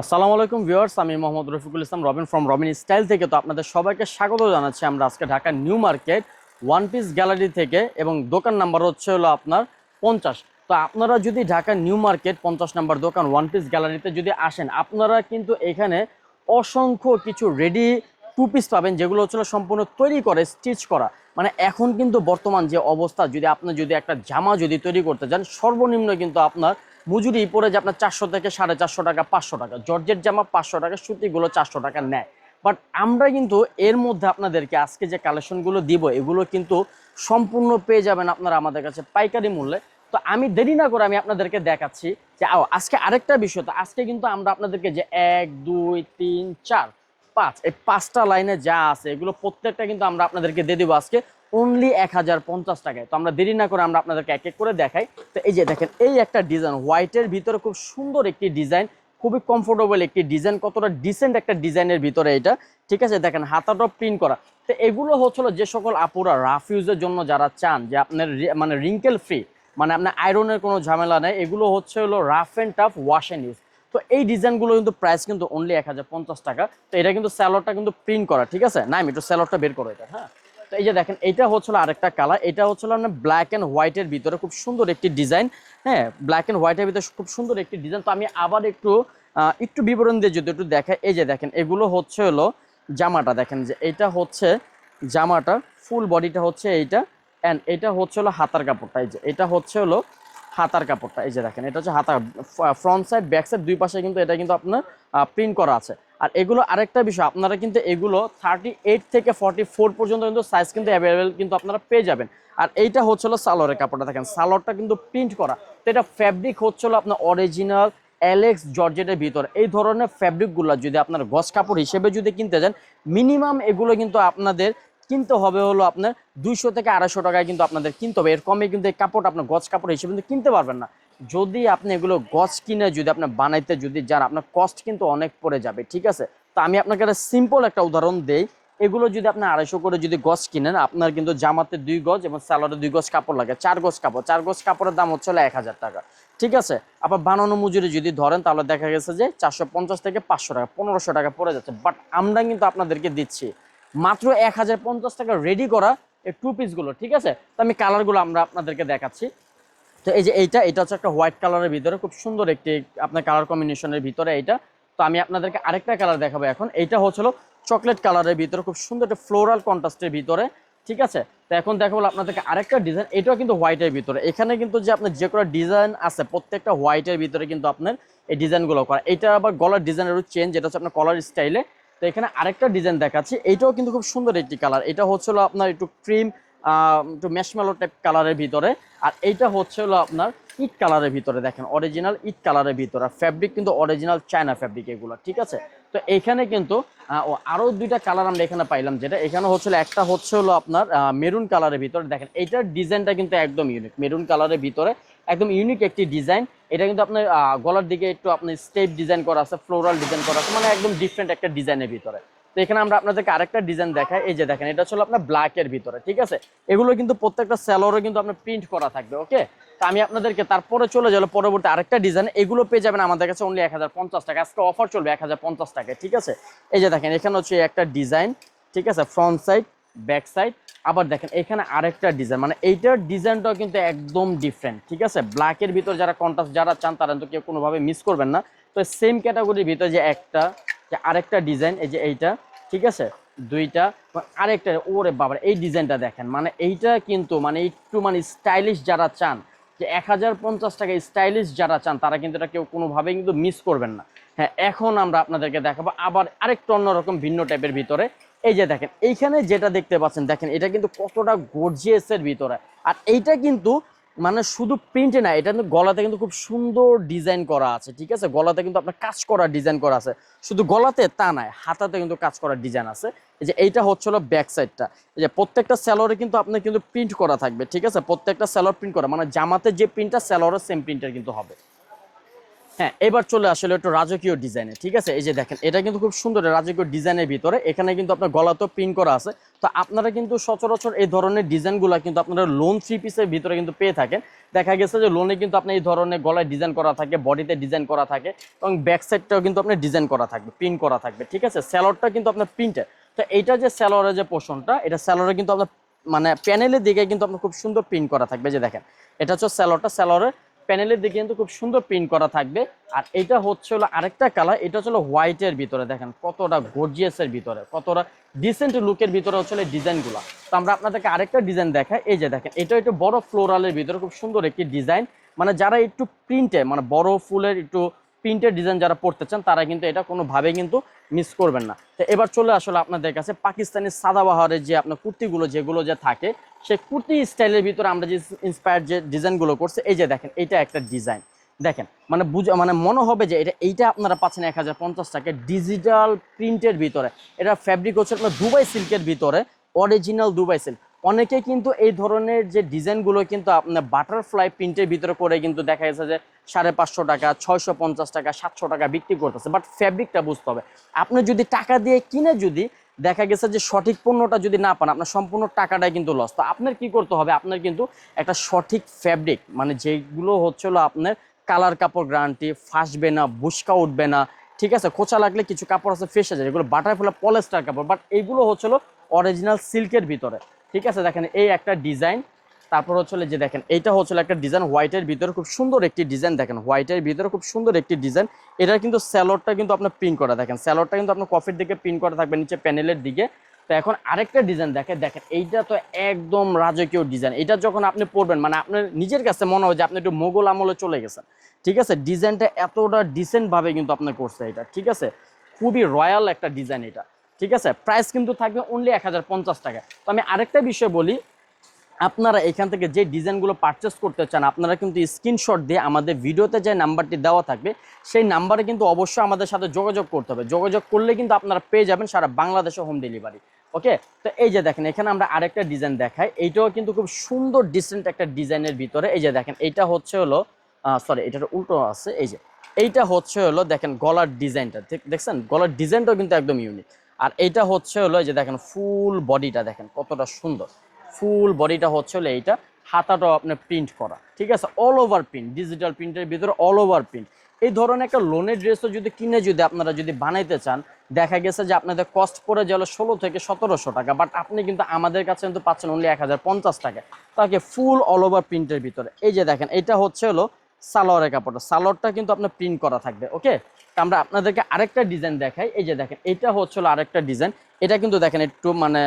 আসসালামু আলাইকুম ভিউয়ার্স, আমি Mohammad Rafiqul Islam, Robin from Robin style থেকে তো আপনাদের সবাইকে স্বাগত জানাচ্ছি। আমরা আজকে Dhaka new market one piece gallery থেকে এবং দোকান নাম্বার হচ্ছে হলো আপনার পঞ্চাশ। তো আপনারা যদি ঢাকা নিউ মার্কেট, পঞ্চাশ নাম্বার দোকান ওয়ান পিস গ্যালারিতে যদি আসেন, আপনারা কিন্তু এখানে অসংখ্য কিছু রেডি টু পিস পাবেন, যেগুলো হচ্ছিল সম্পূর্ণ তৈরি করে স্টিচ করা। মানে এখন কিন্তু বর্তমান যে অবস্থা, যদি আপনি যদি একটা জামা যদি তৈরি করতে চান, সর্বনিম্ন কিন্তু আপনার মজুরি পড়ে যে আপনার চারশো থেকে সাড়ে চারশো টাকা, পাঁচশো টাকা। জর্জের জামা পাঁচশো টাকা, সুতিগুলো চারশো টাকা নেয়। বাট আমরা কিন্তু এর মধ্যে আপনাদেরকে আজকে যে কালেকশনগুলো দিব, এগুলো কিন্তু সম্পূর্ণ পেয়ে যাবেন আপনারা আমাদের কাছে পাইকারি মূল্যে। তো আমি দেরি না করে আমি আপনাদেরকে দেখাচ্ছি যে, আও, আজকে আরেকটা বিষয় তো, আজকে কিন্তু আমরা আপনাদেরকে যে এক, দুই, তিন, চার, পাঁচ, এই পাঁচটা লাইনে যা আছে, এগুলো প্রত্যেকটা কিন্তু আমরা আপনাদেরকে দিয়ে দেবো আজকে। অনলি এক হাজার পঞ্চাশ টাকায়। তো আমরা দেরি না করে আমরা আপনাদেরকে এক এক করে দেখাই। তো এই যে দেখেন, এই একটা ডিজাইন হোয়াইটের ভিতরে খুব সুন্দর একটি ডিজাইন খুবই কমফোর্টেবল একটি ডিজাইন কতটা ডিসেন্ট একটা ডিজাইনের ভিতরে এটা। ঠিক আছে, দেখেন, হাতাটা প্রিন্ট করা। তো এগুলো হচ্ছিল যে সকল আপুরা রাফ ইউজের জন্য যারা চান, যে আপনার মানে রিঙ্কেল ফ্রি মানে আপনার আয়রনের কোনো ঝামেলা নেই, এগুলো হচ্ছে হলো rough and tough wash and use তো এই ডিজাইনগুলো কিন্তু প্রাইস কিন্তু অনলি এক হাজার পঞ্চাশ টাকা। তো এটা কিন্তু স্যালোডটা কিন্তু প্রিন্ট করা, ঠিক আছে? না আমি একটু স্যালোডটা বের করো এটা হ্যাঁ? তো এই যে দেখেন এটা হচ্ছিল আরেকটা কালার। এটা হচ্ছিল আপনার ব্ল্যাক অ্যান্ড হোয়াইটের ভিতরে খুব সুন্দর একটি ডিজাইন হ্যাঁ ব্ল্যাক অ্যান্ড হোয়াইটের ভিতরে খুব সুন্দর একটি ডিজাইন তো আমি আবার একটু একটু বিবরণ দিয়ে যদি একটু দেখাই। এই যে দেখেন, এগুলো হচ্ছে হলো জামাটা। দেখেন যে এটা হচ্ছে জামাটা ফুল বডিটা হচ্ছে এইটা। অ্যান্ড এটা হচ্ছে হলো হাতার কাপড়টা। এই যে, এটা হচ্ছে হলো হাতার কাপড়টা। এই যে দেখেন, এটা হচ্ছে হাতার, ফ্রন্ট সাইড ব্যাক সাইড দুই পাশে কিন্তু এটা কিন্তু আপনার প্রিন্ট করা আছে। আর এগুলো আরেকটা বিষয়, আপনারা কিন্তু এগুলো থার্টি এইট থেকে ফর্টি ফোর পর্যন্ত কিন্তু সাইজ কিন্তু অ্যাভেলেবেল কিন্তু আপনারা পেয়ে যাবেন। আর এইটা হচ্ছিল সালোয়ারের কাপড়টা দেখেন, সালোয়ারটা কিন্তু প্রিন্ট করা। তো এটা ফ্যাব্রিক হচ্ছিল আপনার অরিজিনাল অ্যালেক্স জর্জেটের ভিতর। এই ধরনের ফ্যাব্রিকগুলো যদি আপনার গস কাপড় হিসেবে যদি কিনতে যান মিনিমাম এগুলো কিন্তু আপনাদের কিনতে হবে হলো আপনার দুইশো থেকে আড়াইশো টাকায় কিন্তু আপনাদের কিনতে হবে। এর কমে কিন্তু এই কাপড় আপনার গজ কাপড় হিসেবে কিন্তু কিনতে পারবেন না। যদি আপনি এগুলো গজ কিনে যদি আপনি বানাইতে যদি যান, আপনার কস্ট কিন্তু অনেক পড়ে যাবে, ঠিক আছে? তো আমি আপনাকে একটা সিম্পল একটা উদাহরণ দেই। এগুলো যদি আপনি আড়াইশো করে যদি গজ কিনেন, আপনার কিন্তু জামাতে দুই গজ এবং স্যালোয়ারে দুই গজ কাপড় লাগে, চার গজ কাপড়। চার গজ কাপড়ের দাম হচ্ছে হলো এক হাজার টাকা, ঠিক আছে? আবার বানানো মজুরি যদি ধরেন, তাহলে দেখা গেছে যে চারশো পঞ্চাশ থেকে পাঁচশো টাকা, পনেরোশো টাকা পড়ে যাচ্ছে। বাট আমরা কিন্তু আপনাদেরকে দিচ্ছি মাত্র এক হাজার পঞ্চাশ টাকা রেডি করা এই টু পিসগুলো ঠিক আছে? তো আমি কালারগুলো আমরা আপনাদেরকে দেখাচ্ছি। তো এই যে এইটা, এটা হচ্ছে একটা হোয়াইট কালারের ভিতরে, খুব সুন্দর একটি আপনার কালার কম্বিনেশনের ভিতরে এইটা। তো আমি আপনাদেরকে আরেকটা কালার দেখাবো এখন। এইটা হচ্ছিল চকলেট কালারের ভিতরে, খুব সুন্দর একটা ফ্লোরাল কন্ট্রাস্টের ভিতরে, ঠিক আছে? তো এখন দেখাবো আপনাদেরকে আরেকটা ডিজাইন এটাও কিন্তু হোয়াইটের ভিতরে। এখানে কিন্তু যে আপনার যে কোনো ডিজাইন আছে, প্রত্যেকটা হোয়াইটের ভিতরে কিন্তু আপনার এই ডিজাইনগুলো করা। এটা আবার গলার ডিজাইনেরও চেঞ্জ এটা হচ্ছে আপনার কলার স্টাইলে তো এখানে আরেকটা ডিজাইন দেখাচ্ছি। এইটাও কিন্তু খুব সুন্দর একটি কালার এটা হচ্ছিল আপনার একটু ক্রিম একটু ম্যাশমেলো টাইপ কালারের ভিতরে। আর এইটা হচ্ছে হলো আপনার ইট কালারের ভিতরে, দেখেন অরিজিনাল ইট কালারের ভিতরে। আর ফ্যাব্রিক কিন্তু অরিজিনাল চায়না ফ্যাব্রিক এগুলো, ঠিক আছে? তো এখানে কিন্তু আরও দুইটা কালার আমরা এখানে পাইলাম, যেটা এখানে হচ্ছিল একটা হচ্ছে হলো আপনার মেরুন কালারের ভিতরে। দেখেন, এইটার ডিজাইনটা কিন্তু একদম ইউনিক মেরুন কালারের ভিতরে একদম ইউনিক একটি ডিজাইন। এটা কিন্তু আপনার গলার দিকে একটু আপনার স্টেপ ডিজাইন করা আছে ফ্লোরাল ডিজাইন করা আছে মানে একদম ডিফারেন্ট একটা ডিজাইনের ভিতরে। তো এখানে আমরা আপনাদেরকে আরেকটা ডিজাইন দেখাই। এই যে দেখেন, এটা হচ্ছে আপনার ব্ল্যাকের ভিতরে, ঠিক আছে? এগুলো কিন্তু প্রত্যেকটা স্যালোরে কিন্তু আপনার প্রিন্ট করা থাকবে ওকে তো আমি আপনাদেরকে তারপরে চলে যাব, পরবর্তী আরেকটা ডিজাইন এগুলো পেয়ে যাবেন আমাদের কাছে অনলি এক হাজার পঞ্চাশ টাকা। আজকে অফার চলবে এক হাজার পঞ্চাশ টাকায়, ঠিক আছে? এই যে দেখেন, এখানে হচ্ছে একটা ডিজাইন ঠিক আছে? ফ্রন্ট সাইড ব্যাক সাইড আবার দেখেন, এখানে আরেকটা ডিজাইন মানে এইটার ডিজাইনটাও কিন্তু একদম ডিফারেন্ট ঠিক আছে? ব্ল্যাকের ভিতর যারা কন্ট্রাস্ট যারা চান তারা তো কেউ কোনোভাবে মিস করবেন না। তো সেম ক্যাটাগরির ভিতরে যে একটা, যে আরেকটা ডিজাইন এই যে এইটা, ঠিক আছে? দুইটা, আরেকটা, ওরে বাবার, এই ডিজাইনটা দেখেন মানে এইটা কিন্তু মানে একটু মানে স্টাইলিশ যারা চান, যে এক হাজার পঞ্চাশ টাকা স্টাইলিশ যারা চান, তারা কিন্তু এটা কেউ কোনোভাবেই কিন্তু মিস করবেন না। হ্যাঁ এখন আমরা আপনাদেরকে দেখাবো আবার আরেকটু অন্যরকম ভিন্ন টাইপের ভিতরে। এই যে দেখেন, এইখানে যেটা দেখতে পাচ্ছেন, দেখেন, এটা কিন্তু কতটা গর্জিয়াসের ভিতরে। আর এইটা কিন্তু মানে শুধু প্রিন্টে না, এটা কিন্তু গলাতে কিন্তু খুব সুন্দর ডিজাইন করা আছে, ঠিক আছে? গলাতে কিন্তু আপনার কাজ করা ডিজাইন করা আছে। শুধু গলাতে তা নাই হাতাতে কিন্তু কাজ করা ডিজাইন আছে। এই যে এইটা হচ্ছে হলো ব্যাক সাইডটা এই যে প্রত্যেকটা স্যালোরে কিন্তু আপনার কিন্তু প্রিন্ট করা থাকবে, ঠিক আছে? প্রত্যেকটা স্যালোর প্রিন্ট করা মানে জামাতে যে প্রিন্টটা স্যালোরের সেম প্রিন্টের কিন্তু হবে। হ্যাঁ এবার চলে আসলে একটু রাজকীয় ডিজাইনে ঠিক আছে? এই যে দেখেন, এটা কিন্তু খুব সুন্দর রাজকীয় ডিজাইনের ভিতরে। এখানে কিন্তু আপনার গলাতেও প্রিন্ট করা আছে। তো আপনারা কিন্তু সচরাচর এই ধরনের ডিজাইনগুলো কিন্তু আপনারা লোন থ্রি পিসের ভিতরে কিন্তু পেয়ে থাকেন। দেখা গেছে যে লোনে কিন্তু আপনার এই ধরনের গলায় ডিজাইন করা থাকে বডিতে ডিজাইন করা থাকে এবং ব্যাক সাইডটাও কিন্তু আপনার ডিজাইন করা থাকবে প্রিন্ট করা থাকবে, ঠিক আছে? স্যালোয়ারটা কিন্তু আপনার প্রিন্টের তো এইটা যে স্যালোয়ারের যে পোর্শনটা এটা স্যালোয়ারে কিন্তু আপনার মানে প্যানেলের দিকে কিন্তু আপনার খুব সুন্দর প্রিন্ট করা থাকবে যে দেখেন। এটা হচ্ছে স্যালোয়ারটা স্যালোয়ারের প্যানেলের দিকে কিন্তু খুব সুন্দর প্রিন্ট করা থাকবে। আর এটা হচ্ছে হলো আরেকটা কালার এটা হচ্ছে হোয়াইটের ভিতরে দেখেন, কতটা গর্জিয়াসের ভিতরে, কতটা ডিসেন্ট লুকের ভিতরে হচ্ছে ডিজাইনগুলো তো আমরা আপনাদেরকে আরেকটা ডিজাইন দেখাই, এই যে দেখেন, এটা একটু বড় ফ্লোরালের ভিতরে খুব সুন্দর একটি ডিজাইন মানে যারা একটু প্রিন্টে মানে বড় ফুলের একটু প্রিন্টের ডিজাইন যারা পড়তে চান, তারা কিন্তু এটা কোনোভাবে কিন্তু মিস করবেন না। তো এবার চলে আসলে আপনাদের কাছে পাকিস্তানি সাদাবাহারের যে আপনার কুর্তিগুলো, যেগুলো যে থাকে, সেই কুর্তি স্টাইলের ভিতরে আমরা যে ইন্সপায়ার যে ডিজাইনগুলো করছে, এই যে দেখেন, এইটা একটা ডিজাইন। দেখেন মানে বুঝ মানে মনে হবে যে এটা, এইটা আপনারা পাচ্ছেন এক হাজার পঞ্চাশ টাকা ডিজিটাল প্রিন্টের ভিতরে। এটা ফ্যাব্রিক হচ্ছে আপনার দুবাই সিল্কের ভিতরে অরিজিনাল দুবাই সিল্ক অনেকে কিন্তু এই ধরনের যে ডিজাইনগুলো কিন্তু আপনার বাটারফ্লাই প্রিন্টের ভিতরে করে কিন্তু দেখা গেছে যে সাড়ে পাঁচশো টাকা, ছয়শো পঞ্চাশ টাকা, সাতশো টাকা বিক্রি করতেছে। বাট ফ্যাব্রিকটা বুঝতে হবে। আপনি যদি টাকা দিয়ে কিনে যদি দেখা গেছে যে সঠিক পণ্যটা যদি না পান, আপনার সম্পূর্ণ টাকাটাই কিন্তু লস তো আপনার কি করতে হবে? আপনার কিন্তু একটা সঠিক ফ্যাব্রিক মানে যেগুলো হচ্ছিল আপনার কালার কাপড় গ্যারান্টি ফাঁসবে না, বুসকা উঠবে না, ঠিক আছে? খোঁচা লাগলে কিছু কাপড় আছে ফেসে যায় এগুলো বাটারফ্লাই পলেস্টার কাপড় বাট এইগুলো হচ্ছিল অরিজিনাল সিল্কের ভিতরে। ঠিক আছে, দেখেন এই একটা ডিজাইন। তারপর হচ্ছে যে দেখেন, এইটা হচ্ছে একটা ডিজাইন হোয়াইটের ভিতরে, খুব সুন্দর একটি ডিজাইন দেখেন, হোয়াইটের ভিতরে খুব সুন্দর একটি ডিজাইন। এটা কিন্তু স্যালোডটা কিন্তু আপনার প্রিন্ট করা, দেখেন স্যালোডটা কিন্তু আপনার কফির দিকে প্রিন্ট করা থাকবে, নিচে প্যানেলের দিকে। তো এখন আরেকটা ডিজাইন দেখেন দেখেন এইটা তো একদম রাজকীয় ডিজাইন। এটা যখন আপনি পড়বেন মানে আপনার নিজের কাছে মনে হয় যে আপনি একটু মোগল আমলে চলে গেছেন। ঠিক আছে, ডিজাইনটা এতটা ডিসেন্টভাবে কিন্তু আপনার করছে এটা, ঠিক আছে? খুবই রয়্যাল একটা ডিজাইন এটা। ঠিক আছে? প্রাইস কিন্তু থাকবে অনলি এক হাজার পঞ্চাশ টাকা। তো আমি আরেকটা বিষয় বলি, আপনারা এখান থেকে যে ডিজাইনগুলো পারচেস করতে চান, আপনারা কিন্তু স্ক্রিনশট দিয়ে আমাদের ভিডিওতে যে নাম্বারটি দেওয়া থাকবে, সেই নাম্বারে কিন্তু অবশ্যই আমাদের সাথে যোগাযোগ করতে হবে। যোগাযোগ করলে কিন্তু আপনারা পেয়ে যাবেন সারা বাংলাদেশে হোম ডেলিভারি ওকে তো এই যে দেখেন, এখানে আমরা আরেকটা ডিজাইন দেখাই। এইটাও কিন্তু খুব সুন্দর ডিসেন্ট একটা ডিজাইনের ভিতরে। এই যে দেখেন, এইটা হচ্ছে হলো সরি এটার উল্টো আছে। এই যে, এইটা হচ্ছে হলো, দেখেন, গলার ডিজাইনটা দেখছেন? গলার ডিজাইনটাও কিন্তু একদম ইউনিক আর এইটা হচ্ছে হলো যে দেখেন ফুল বডিটা দেখেন কতটা সুন্দর। ফুল বডিটা হচ্ছে হলো এইটা, হাতাটাও আপনার প্রিন্ট করা, ঠিক আছে? অল ওভার প্রিন্ট ডিজিটাল প্রিন্টের ভিতরে অল ওভার প্রিন্ট এই ধরনের একটা লোনের ড্রেসও যদি কিনে যদি আপনারা যদি বানাইতে চান, দেখা গেছে যে আপনাদের কস্ট পড়ে গেল ষোলো থেকে সতেরোশো টাকা বাট আপনি কিন্তু আমাদের কাছে কিন্তু পাচ্ছেন অনলি এক হাজার পঞ্চাশ টাকা। তাকে ফুল অল ওভার প্রিন্টের ভিতরে। এই যে দেখেন, এটা হচ্ছে হলো সালোয়ারের কাপড়টা। সালোয়ারটা কিন্তু আপনার প্রিন্ট করা থাকবে ওকে আমরা আপনাদেরকে আরেকটা ডিজাইন দেখাই। এই যে দেখেন, এটা হচ্ছে হলো আরেকটা ডিজাইন এটা কিন্তু দেখেন, একটু মানে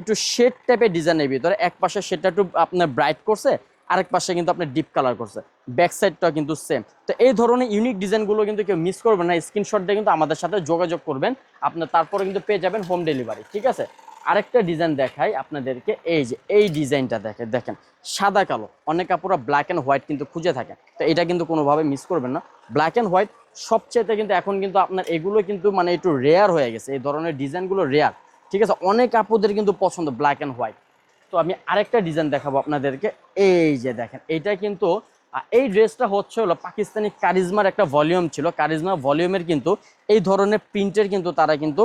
একটু শেড টাইপের ডিজাইনের ভিতরে। এক পাশে সেটা একটু আপনার ব্রাইট করছে, আরেক পাশে কিন্তু আপনার ডিপ কালার করছে। ব্যাক সাইডটা কিন্তু সেম তো এই ধরনের ইউনিক ডিজাইনগুলো কিন্তু কেউ মিস করবেন না। স্ক্রিনশট দিয়ে কিন্তু আমাদের সাথে যোগাযোগ করবেন। আপনার তারপরে কিন্তু পেয়ে যাবেন হোম ডেলিভারি ঠিক আছে? আরেকটা ডিজাইন দেখাই আপনাদেরকে। এই যে, এই ডিজাইনটা দেখে, দেখেন, সাদা কালো। অনেক কাপড়া ব্ল্যাক অ্যান্ড হোয়াইট কিন্তু খুঁজে থাকে তো এটা কিন্তু কোনোভাবে মিস করবেন না। ব্ল্যাক অ্যান্ড হোয়াইট সবচেয়েতে কিন্তু এখন কিন্তু আপনার এগুলো কিন্তু মানে একটু রেয়ার হয়ে গেছে। এই ধরনের ডিজাইনগুলো রেয়ার ঠিক আছে? অনেক কাপড়দের কিন্তু পছন্দ ব্ল্যাক অ্যান্ড হোয়াইট তো আমি আরেকটা ডিজাইন দেখাবো আপনাদেরকে। এই যে দেখেন, এটা কিন্তু এই ড্রেসটা হচ্ছে হলো পাকিস্তানি কারিজমার একটা ভলিউম ছিল। কারিজমা ভলিউমের কিন্তু এই ধরনের প্রিন্টের কিন্তু তারা কিন্তু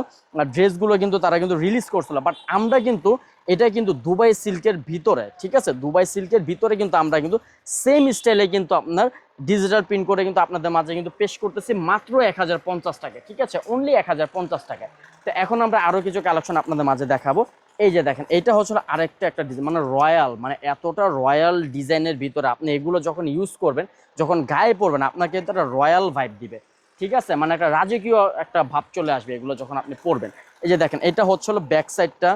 ড্রেসগুলো কিন্তু তারা কিন্তু রিলিজ করছিল। বাট আমরা কিন্তু এটা কিন্তু দুবাই সিল্কের ভিতরে, ঠিক আছে? দুবাই সিল্কের ভিতরে কিন্তু আমরা কিন্তু সেম স্টাইলে কিন্তু আপনার ডিজিটাল প্রিন্ট করে কিন্তু আপনাদের মাঝে কিন্তু পেশ করতেছি মাত্র এক হাজার পঞ্চাশ টাকা ঠিক আছে? অনলি এক হাজার পঞ্চাশ টাকা তো এখন আমরা আরও কিছু কালেকশন আপনাদের মাঝে দেখাবো। এই যে দেখেন এটা হচ্ছে আরেকটা একটা ডিজাইন মানে রয়্যাল মানে এতটা রয়্যাল ডিজাইনের ভিতরে আপনি এগুলো যখন ইউজ করবেন, যখন গায়ে পড়বেন আপনাকে কিন্তু একটা রয়্যাল ভাইব দিবে। ঠিক আছে? মানে একটা রাজকীয় একটা ভাব চলে আসবে এগুলো যখন আপনি পরবেন। এই যে দেখেন এটা হচ্ছে হলো ব্যাক সাইডটা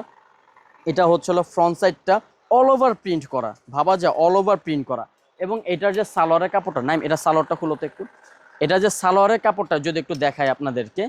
এটা হচ্ছে হলো ফ্রন্ট সাইডটা অল ওভার প্রিন্ট করা। ভাবা যায় অল ওভার প্রিন্ট করা। এবং এটার যে সালোয়ারের কাপড়টা, নাইম, এটা সালোয়ারটা খুলো তো একটু। এটা যে সালোয়ারের কাপড়টা, যদি একটু দেখায় আপনাদেরকে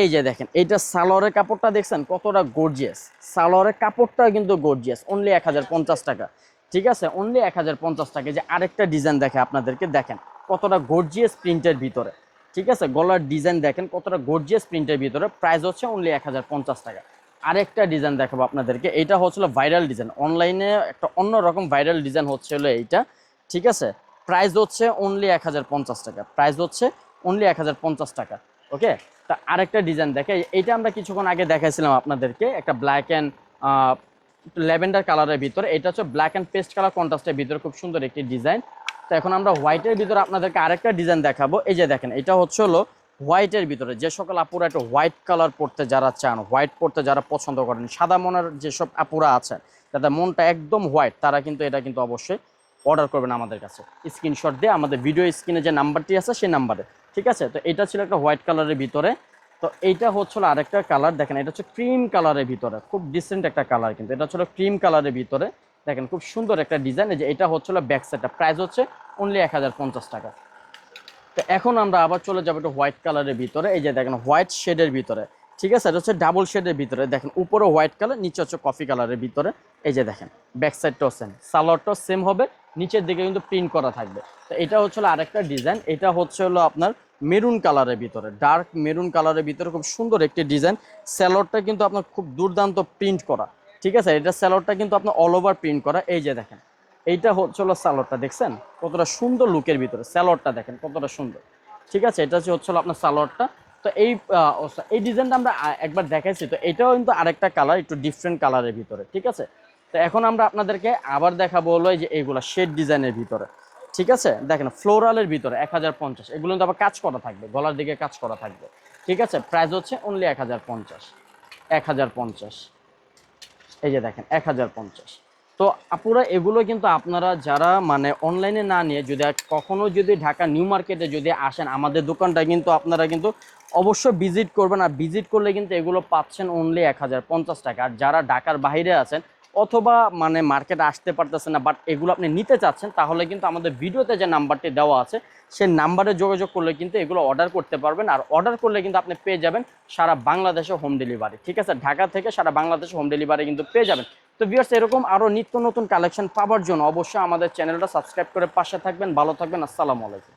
এই যে দেখেন, এইটা সালোয়ারের কাপড়টা দেখছেন? কতটা গর্জিয়াস সালোয়ারের কাপড়টা কিন্তু গর্জিয়াস অনলি এক হাজার পঞ্চাশ টাকা। ঠিক আছে? অনলি এক হাজার পঞ্চাশ টাকা। যে আরেকটা ডিজাইন দেখে আপনাদেরকে দেখেন, কতটা গর্জিয়াস প্রিন্টের ভিতরে। ঠিক আছে? গলার ডিজাইন দেখেন, কতটা গর্জিয়াস প্রিন্টের ভিতরে। প্রাইস হচ্ছে অনলি এক হাজার পঞ্চাশ টাকা। আরেকটা ডিজাইন দেখাবো আপনাদেরকে। এটা হচ্ছিল ভাইরাল ডিজাইন অনলাইনে একটা অন্য রকম ভাইরাল ডিজাইন হচ্ছে হলো এইটা। ঠিক আছে? প্রাইস হচ্ছে অনলি এক হাজার পঞ্চাশ টাকা। প্রাইস হচ্ছে অনলি এক হাজার পঞ্চাশ টাকা। ওকে? তা আরেকটা ডিজাইন দেখে, এইটা আমরা কিছুক্ষণ আগে দেখাইছিলাম আপনাদেরকে, একটা ব্ল্যাক অ্যান্ড ল্যাভেন্ডার কালারের ভিতরে। এটা হচ্ছে ব্ল্যাক অ্যান্ড পেস্ট কালার কন্ট্রাস্টের ভিতরে, খুব সুন্দর একটি ডিজাইন তো এখন আমরা হোয়াইটের ভিতরে আপনাদেরকে আরেকটা ডিজাইন দেখাবো। এই যে দেখেন, এটা হচ্ছে হলো হোয়াইটের ভিতরে। যে সকল আপুরা একটু হোয়াইট কালার পড়তে যারা চান হোয়াইট পড়তে যারা পছন্দ করেন, সাদা মনের যেসব আপুরা আছেন তাদের মনটা একদম হোয়াইট তারা কিন্তু এটা কিন্তু অবশ্যই অর্ডার করবেন আমাদের কাছে। স্ক্রিনশট দিয়ে আমাদের ভিডিও স্ক্রিনে যে নাম্বারটি আছে সেই নাম্বারে ঠিক আছে? তো এটা ছিল একটা হোয়াইট কালারের ভিতরে। তো এইটা হচ্ছিল আরেকটা কালার দেখেন, এটা হচ্ছে ক্রিম কালারের ভিতরে। খুব ডিসেন্ট একটা কালার কিন্তু। এটা হচ্ছিল ক্রিম কালারের ভিতরে। দেখেন, খুব সুন্দর একটা ডিজাইন যে এটা হচ্ছিল ব্যাক সাইডটা প্রাইস হচ্ছে অনলি এক হাজার পঞ্চাশ টাকা। তো এখন আমরা আবার চলে যাব একটু হোয়াইট কালারের ভিতরে। এই যে দেখেন হোয়াইট শেডের ভিতরে। ঠিক আছে, এটা হচ্ছে ডাবল শেডের ভিতরে। দেখেন, উপরে হোয়াইট কালার নিচে হচ্ছে কফি কালারের ভিতরে। এই যে দেখেন ব্যাক সাইডটাও সেম সালোয়ারটাও সেম হবে, নিচের দিকে কিন্তু প্রিন্ট করা থাকবে। তো এটা হচ্ছে হলো আরেকটা ডিজাইন এটা হচ্ছে হলো আপনার মেরুন কালারের ভিতরে। ডার্ক মেরুন কালারের ভিতরে খুব সুন্দর একটি ডিজাইন স্যালোয়ারটা কিন্তু আপনার খুব দুর্দান্ত প্রিন্ট করা। ঠিক আছে, এটা স্যালোয়ারটা কিন্তু আপনার অল ওভার প্রিন্ট করা। এই যে দেখেন, এইটা হচ্ছে হলো সালোয়ারটা দেখছেন? কতটা সুন্দর লুকের ভিতরে। স্যালোয়ারটা দেখেন, কতটা সুন্দর। ঠিক আছে, এটা হচ্ছে হচ্ছে হলো আপনার সালোয়ারটা তো এই এই ডিজাইনটা আমরা একবার দেখাইছি, তো এটাও কিন্তু আরেকটা কালার একটু ডিফারেন্ট কালারের ভিতরে, ঠিক আছে? তো এখন আমরা আপনাদেরকে আবার দেখাবো হলো যে এইগুলো শেড ডিজাইনের ভিতরে, ঠিক আছে? দেখেন ফ্লোরালের ভিতরে, এক হাজার পঞ্চাশ, এগুলো কিন্তু আবার কাজ করা থাকবে, গলার দিকে কাজ করা থাকবে, ঠিক আছে? প্রাইস হচ্ছে অনলি এক হাজার পঞ্চাশ, এক হাজার পঞ্চাশ, এই যে দেখেন, এক হাজার পঞ্চাশ। তো আপুরা, এগুলো কিন্তু আপনারা যারা মানে অনলাইনে না নিয়ে যদি কখনো যদি ঢাকা নিউ মার্কেটে যদি আসেন, আমাদের দোকানটা কিন্তু আপনারা কিন্তু অবশ্যই ভিজিট করবেন। আর ভিজিট করলে কিন্তু এগুলো পাচ্ছেন অনলি এক হাজার পঞ্চাশ টাকা। আর যারা ঢাকার বাইরে আছেন অথবা মানে মার্কেটে আসতে পারতেছেন না বাট এগুলো আপনি নিতে চাচ্ছেন, তাহলে কিন্তু আমাদের ভিডিওতে যে নাম্বারটি দেওয়া আছে, সেই নাম্বারে যোগাযোগ করলে কিন্তু এগুলো অর্ডার করতে পারবেন। আর অর্ডার করলে কিন্তু আপনি পেয়ে যাবেন সারা বাংলাদেশে হোম ডেলিভারি ঠিক আছে? ঢাকা থেকে সারা বাংলাদেশে হোম ডেলিভারি কিন্তু পেয়ে যাবেন। তো ভিউয়ার্স এরকম আরও নিত্য নতুন কালেকশন পাওয়ার জন্য অবশ্যই আমাদের চ্যানেলটা সাবস্ক্রাইব করে পাশে থাকবেন, ভালো থাকবেন, আসসালামু আলাইকুম।